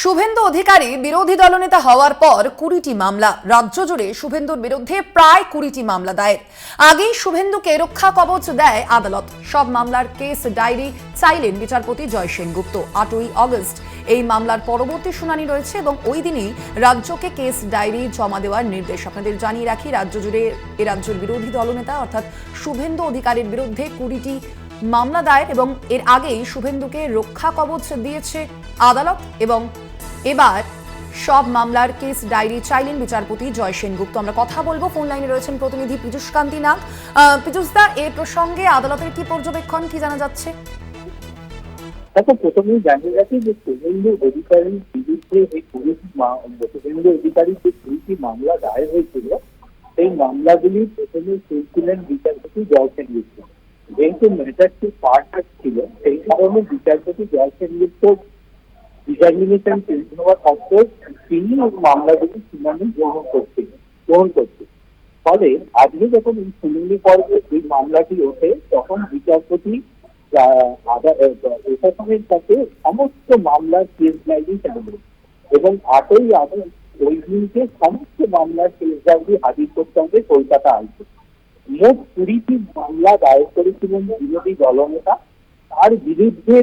শুভেন্দু অধিকারী বিরোধী দলনেতা হওয়ার পর কুড়িটি মামলা। রাজ্য জুড়ে শুভেন্দুর বিরুদ্ধে প্রায় কুড়িটি মামলা দায়ের। আগেই শুভেন্দুকে রক্ষা কবচ দেয় আদালত। সব মামলার কেস ডায়েরি চাইলেন বিচারপতি জয় সেনগুপ্ত। আটই অগস্ট এই মামলার পরবর্তী শুনানি রয়েছে এবং ওই দিনই রাজ্যকে কেস ডায়েরি জমা দেওয়ার নির্দেশ। আপনাদের জানিয়ে রাখি, রাজ্য জুড়ে এ রাজ্যের বিরোধী দলনেতা অর্থাৎ শুভেন্দু অধিকারীর বিরুদ্ধে কুড়িটি মামলা দায়ের এবং এর আগেই শুভেন্দুকে রক্ষা কবচ দিয়েছে আদালত এবং এবার সব মামলার কেস ডায়েরি চাইলেন বিচারপতি জয় সেনগুপ্ত। আমরা কথা বলব ফোন লাইনে রয়েছেন প্রতিনিধি পীযুষ কান্তি নাগ। আহ, পীযুষ দা এ প্রসঙ্গে আদালতের কি পর্যবেক্ষণ কি জানা যাচ্ছে? দেখো প্রথমেই জানিয়ে রাখি যে শুভেন্দু অধিকারীর বিরুদ্ধে এই মা- শুভেন্দু অধিকারীর যে কুড়িটি মামলা দায়ের হয়েছিল সেই মামলাগুলি প্রথমে শুনছিলেন বিচারপতি জয় সেনগুপ্ত। যেহেতু ম্যাটারটি পার্ট ছিল সেই কারণে বিচারপতি জয় সেনগুপ্ত ডিটারমিনেশন নেওয়ার সত্ত্বেও তিনি মামলাগুলি শুনানি গ্রহণ গ্রহণ করছেন ফলে আজকে যখন এই শুনানি পর্বে এই মামলাটি ওঠে, তখন বিচারপতি প্রশাসনের কাছে সমস্ত মামলার কেস ডায়েরি চাইলেন এবং আটই আগস্ট ওই দিনকে সমস্ত মামলার কেস ডায়েরি হাজির করতে হবে কলকাতা হাইকোর্ট। মোট কুড়িটি মামলা দায়ের করেছিলেন বিরোধী দলনেতা তার বিরুদ্ধে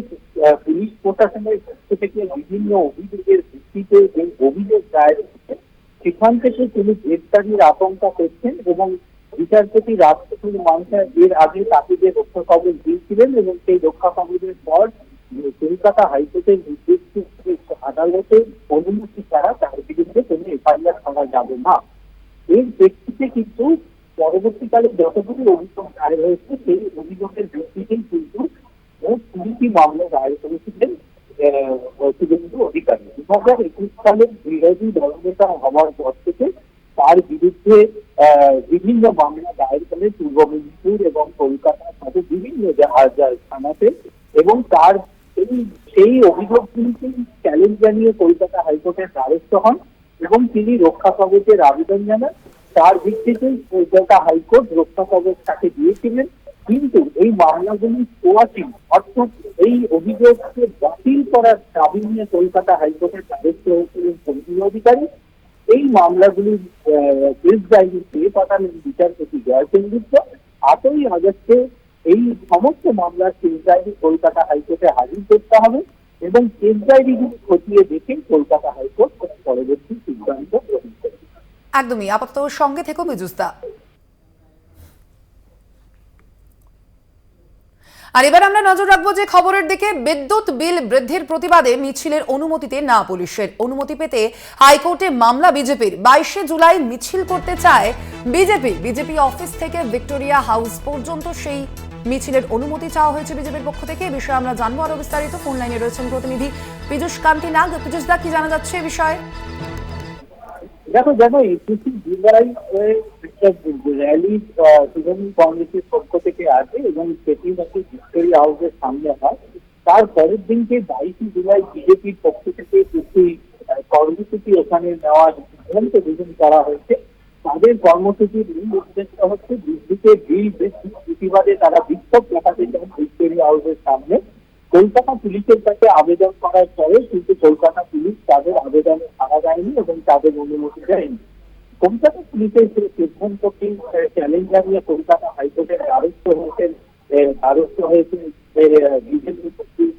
পুলিশ প্রশাসনের পক্ষ থেকে বিভিন্ন অভিযোগের ভিত্তিতে যে অভিযোগ দায়ের হয়েছে সেখান থেকে তিনি গ্রেপ্তারির আশঙ্কা করছেন এবং বিচারপতি রাষ্ট্রপতি মানসা এর আগে তাকে যে রক্ষা কবচ দিয়েছিলেন এবং সেই রক্ষা কবচের পর কলকাতা হাইকোর্টের নির্দেশ আদালতের অনুমতি ছাড়া তার বিরুদ্ধে কোনো এফআইআর করা যাবে না। এর প্রেক্ষিতে কিন্তু পরবর্তীকালে যতগুলি অভিযোগ দায়ের হয়েছে, সেই অভিযোগের ভিত্তিতেই কিন্তু কুড়িটি মামলা দায়ের করেছিলেন শুভেন্দু অধিকারী। দু হাজার একুশ সালের বিরোধী দলনেতা হওয়ার পর থেকে তার বিরুদ্ধে বিভিন্ন মামলা দায়ের করে পূর্ব মেদিনীপুর এবং কলকাতার সাথে বিভিন্ন থানাতে এবং তার সেই সেই অভিযোগগুলিকে চ্যালেঞ্জ জানিয়ে কলকাতা হাইকোর্টের দ্বারস্থ হন এবং তিনি রক্ষা কবচের আবেদন জানান। তার ভিত্তিতে কলকাতা হাইকোর্ট রক্ষা কবচ তাকে দিয়েছিলেন। কিন্তু এই মামলাগুলি কোয়াটি অর্থাৎ এই অভিযোগকে বাতিল করার দাবি নিয়ে কলকাতা হাইকোর্টের দ্বারস্থ হয়েছিলেন সঞ্জীব অধিকারী। এই মামলাগুলির কেস ডায়েরি পেয়ে পাঠালেন বিচারপতি জয় সেনগুপ্ত। আটই আগস্টে এই সমস্ত মামলার কেস ডায়েরি কলকাতা হাইকোর্টে হাজির করতে হবে এবং কেস ডায়েরিগুলি খতিয়ে দেখে কলকাতা হাইকোর্ট পরবর্তী সিদ্ধান্ত গ্রহণ করবে। একদমই। আপাতত সঙ্গে থেকো পীযুষ দা আর এবার আমরা নজর রাখব যে খবরের দিকে, বিদ্যুৎ বিল বৃদ্ধির প্রতিবাদে মিছিলের অনুমতিতে না পুলিশের। অনুমতি পেতে হাইকোর্টে মামলা বিজেপির। বাইশে জুলাই মিছিল করতে চায় বিজেপি। বিজেপি অফিস থেকে ভিক্টোরিয়া হাউস পর্যন্ত সেই মিছিলের অনুমতি চাওয়া হয়েছে বিজেপির পক্ষ থেকে। এ বিষয়ে আমরা জানব আরও বিস্তারিত। ফোন লাইনে রয়েছেন প্রতিনিধি পীযুষ কান্তি নাগ। পীযুষ দা, কি জানা যাচ্ছে এ বিষয়ে? দেখো দেখো একুশে জুলাই র্যালি তৃণমূল কংগ্রেসের পক্ষ থেকে আছে এবং সেটি নাকি ভিক্টোরিয়া হাউসের সামনে হয়। তার পরের দিনকে বাইশে জুলাই বিজেপির পক্ষ থেকে একটি কর্মসূচি ওখানে নেওয়ার সিদ্ধান্ত গ্রহণ করা হয়েছে। তাদের কর্মসূচির মূল উদ্দেশ্য হচ্ছে বিদ্যুতের বিল বৃদ্ধির প্রতিবাদে তারা বিক্ষোভ দেখাতে চান ভিক্টোরিয়া হাউসের সামনে। কলকাতা পুলিশের কাছে আবেদন করার পরে কিন্তু কলকাতা পুলিশ তাদের আবেদনে দেয়নি এবং তাদের অনুমতি দেয়নি কলকাতা পুলিশের সেই সিদ্ধান্তকে চ্যালেঞ্জ জানিয়ে কলকাতা হাইকোর্টের দ্বারস্থ হয়েছেন দ্বারস্থ হয়েছে বিজেপি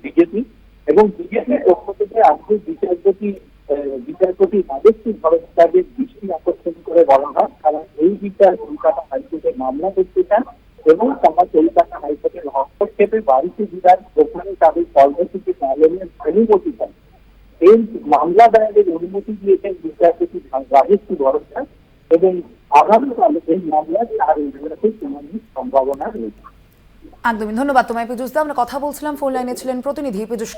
বিজেপি এবং বিজেপির পক্ষ থেকে আজকে বিচারপতি বিচারপতি রাজস্বী ভরদ্বাজের দৃষ্টি আকর্ষণ করে বলা হয়, কারণ এই বিচার কলকাতা হাইকোর্টে মামলা করতে চান এবং তারা কলকাতা হাইকোর্টের হস্তক্ষেপে বাড়িতে বিধান ওখানে তাদের কর্মসূচি পালনের অনুমতি দেন। এই মামলা দায়েরের অনুমতি দিয়েছেন বিচারপতি কি ভরদ্বাজ এবং আগামীকাল এই মামলার তার ইজলাসে শুনানির সম্ভাবনা রয়েছে। একদমই ধন্যবাদ। তোমায় পীযুষ দা, আমরা কথা বলছিলাম, ফোন লাইনে ছিলেন প্রতিনিধি পীযুষ